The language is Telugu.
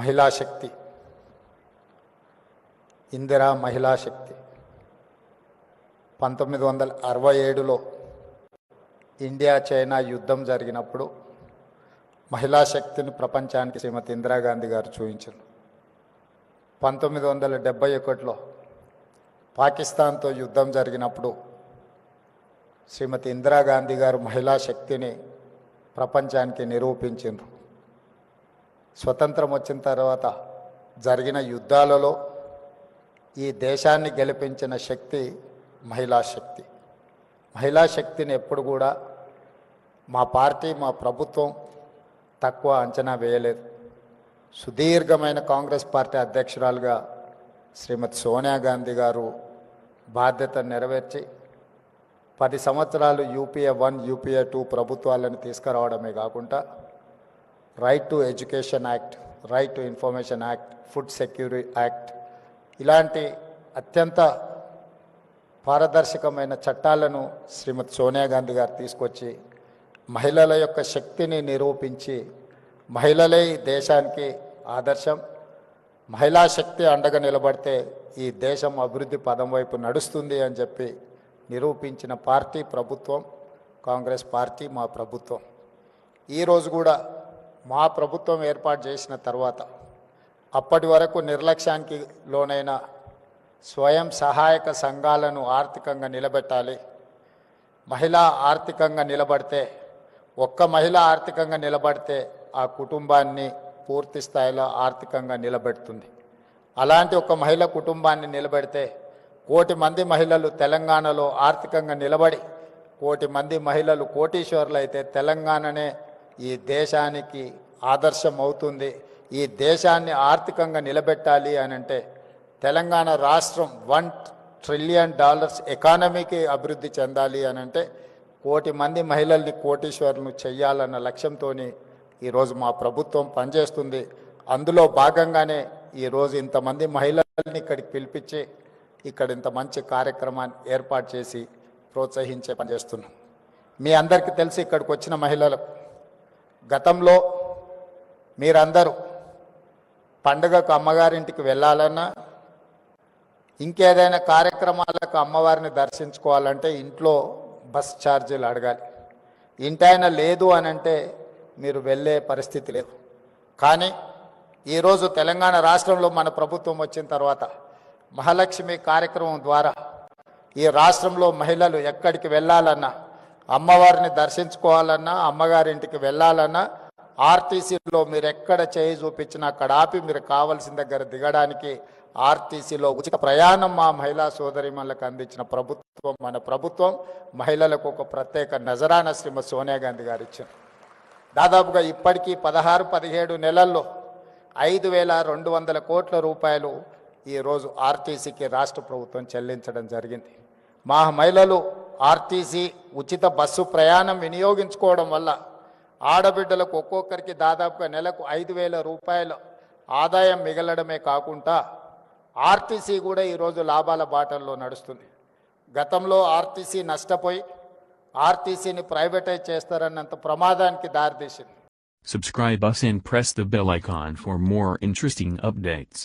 మహిళా శక్తి. ఇందిరా మహిళా శక్తి. పంతొమ్మిది వందల అరవై ఏడులో ఇండియా చైనా యుద్ధం జరిగినప్పుడు మహిళా శక్తిని ప్రపంచానికి శ్రీమతి ఇందిరాగాంధీ గారు చూపించారు. పంతొమ్మిది వందల డెబ్బై ఒకటిలో పాకిస్తాన్తో యుద్ధం జరిగినప్పుడు శ్రీమతి ఇందిరాగాంధీ గారు మహిళా శక్తిని ప్రపంచానికి నిరూపించారు స్వతంత్రం వచ్చిన తర్వాత జరిగిన యుద్ధాలలో ఈ దేశాన్ని గెలిపించిన శక్తి మహిళా శక్తి. మహిళా శక్తిని ఎప్పుడు కూడా మా పార్టీ మా ప్రభుత్వం తక్కువ అంచనా వేయలేదు. సుదీర్ఘమైన కాంగ్రెస్ పార్టీ అధ్యక్షురాలుగా శ్రీమతి సోనియా గాంధీ గారు బాధ్యత నెరవేర్చి పది సంవత్సరాలు యూపీఏ వన్ యూపీఏ టూ ప్రభుత్వాలను తీసుకురావడమే కాకుండా right to education act right to information act food security act ఇలాంటి అత్యంత పారదర్శకమైన చట్టాలను శ్రీమతి సోనియా గాంధీ గారు తీసుకొచ్చి మహిళల యొక్క శక్తిని నిరూపించి మహిళలే ఈ దేశానికి ఆదర్శం మహిళా శక్తి అండగా నిలబడితే ఈ దేశం అభివృద్ధి పదం వైపు నడుస్తుంది అని చెప్పి నిరూపించిన పార్టీ ప్రభుత్వం కాంగ్రెస్ పార్టీ మా ప్రభుత్వం. ఈరోజు కూడా మా ప్రభుత్వం ఏర్పాటు చేసిన తర్వాత అప్పటి వరకు నిర్లక్ష్యానికి లోనైన స్వయం సహాయక సంఘాలను ఆర్థికంగా నిలబెట్టాలి. మహిళ ఆర్థికంగా నిలబడితే ఒక్క మహిళ ఆర్థికంగా నిలబడితే ఆ కుటుంబాన్ని పూర్తి స్థాయిలో ఆర్థికంగా నిలబెడుతుంది. అలాంటి ఒక మహిళ కుటుంబాన్ని నిలబెడితే కోటి మంది మహిళలు తెలంగాణలో ఆర్థికంగా నిలబడి కోటి మంది మహిళలు కోటీశ్వరులు అయితే తెలంగాణనే ఈ దేశానికి ఆదర్శం అవుతుంది ఈ దేశాన్ని ఆర్థికంగా నిలబెట్టాలి అని అంటే తెలంగాణ రాష్ట్రం వన్ ట్రిలియన్ డాలర్స్ ఎకానమీకి అభివృద్ధి చెందాలి అని అంటే కోటి మంది మహిళల్ని కోటీశ్వరులను చెయ్యాలన్న లక్ష్యంతో ఈరోజు మా ప్రభుత్వం పనిచేస్తుంది. అందులో భాగంగానే ఈరోజు ఇంతమంది మహిళల్ని ఇక్కడికి పిలిపించి ఇక్కడ ఇంత మంచి కార్యక్రమాన్ని ఏర్పాటు చేసి ప్రోత్సహించే పనిచేస్తున్నాం మీ అందరికీ తెలిసి ఇక్కడికి వచ్చిన మహిళలకు గతంలో మీరందరూ పండుగకు అమ్మగారింటికి వెళ్ళాలన్నా ఇంకేదైనా కార్యక్రమాలకు అమ్మవారిని దర్శించుకోవాలంటే ఇంట్లో బస్ ఛార్జీలు అడగాలి. ఇంటైనా లేదు అని అంటే మీరు వెళ్ళే పరిస్థితి లేదు. కానీ ఈరోజు తెలంగాణ రాష్ట్రంలో మన ప్రభుత్వం వచ్చిన తర్వాత మహాలక్ష్మి కార్యక్రమం ద్వారా ఈ రాష్ట్రంలో మహిళలు ఎక్కడికి వెళ్ళాలన్నా అమ్మవారిని దర్శించుకోవాలన్నా అమ్మగారింటికి వెళ్ళాలన్నా ఆర్టీసీలో మీరు ఎక్కడ చేయి చూపించినా అక్కడ ఆపి మీరు కావలసిన దగ్గర దిగడానికి ఆర్టీసీలో ఉచిత ప్రయాణం మా మహిళా సోదరిమణులకు అందించిన ప్రభుత్వం మన ప్రభుత్వం మహిళలకు ఒక ప్రత్యేక నజరాన శ్రీమతి సోనియా గాంధీ గారు ఇచ్చారు. దాదాపుగా ఇప్పటికీ పదహారు పదిహేడు నెలల్లో ఐదు వేల రెండు వందల కోట్ల రూపాయలు ఈరోజు ఆర్టీసీకి రాష్ట్ర ప్రభుత్వం చెల్లించడం జరిగింది. మా మహిళలు ఆర్టీసీ ఉచిత బస్సు ప్రయాణం వినియోగించుకోవడం వల్ల ఆడబిడ్డలకు ఒక్కొక్కరికి దాదాపుగా నెలకు ఐదు వేల రూపాయలు ఆదాయం మిగలడమే కాకుండా ఆర్టీసీ కూడా ఈరోజు లాభాల బాటల్లో నడుస్తుంది గతంలో ఆర్టీసీ నష్టపోయి ఆర్టీసీని ప్రైవేటైజ్ చేస్తారన్నంత ప్రమాదానికి దారితీసింది Subscribe us and press the bell icon for more interesting updates.